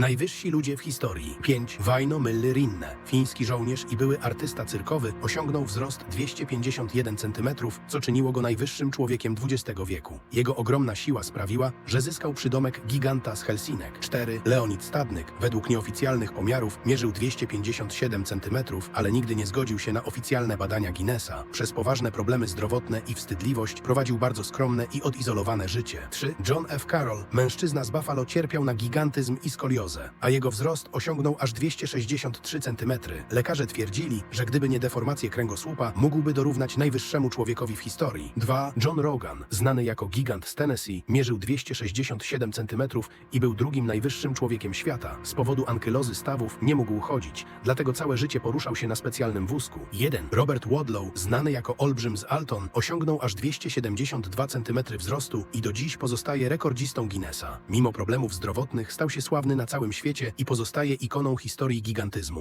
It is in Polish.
Najwyżsi ludzie w historii. 5. Waino Mylly Rinne. Fiński żołnierz i były artysta cyrkowy osiągnął wzrost 251 cm, co czyniło go najwyższym człowiekiem XX wieku. Jego ogromna siła sprawiła, że zyskał przydomek giganta z Helsinek. 4. Leonid Stadnyk. Według nieoficjalnych pomiarów mierzył 257 cm, ale nigdy nie zgodził się na oficjalne badania Guinnessa. Przez poważne problemy zdrowotne i wstydliwość prowadził bardzo skromne i odizolowane życie. 3. John F. Carroll. Mężczyzna z Buffalo cierpiał na gigantyzm i skoliozę, a jego wzrost osiągnął aż 263 cm. Lekarze twierdzili, że gdyby nie deformacje kręgosłupa, mógłby dorównać najwyższemu człowiekowi w historii. 2. John Rogan, znany jako gigant z Tennessee, mierzył 267 cm i był drugim najwyższym człowiekiem świata. Z powodu ankylozy stawów nie mógł chodzić, dlatego całe życie poruszał się na specjalnym wózku. 1. Robert Wadlow, znany jako olbrzym z Alton, osiągnął aż 272 cm wzrostu i do dziś pozostaje rekordzistą Guinnessa. Mimo problemów zdrowotnych stał się sławny na całym świecie i pozostaje ikoną historii gigantyzmu.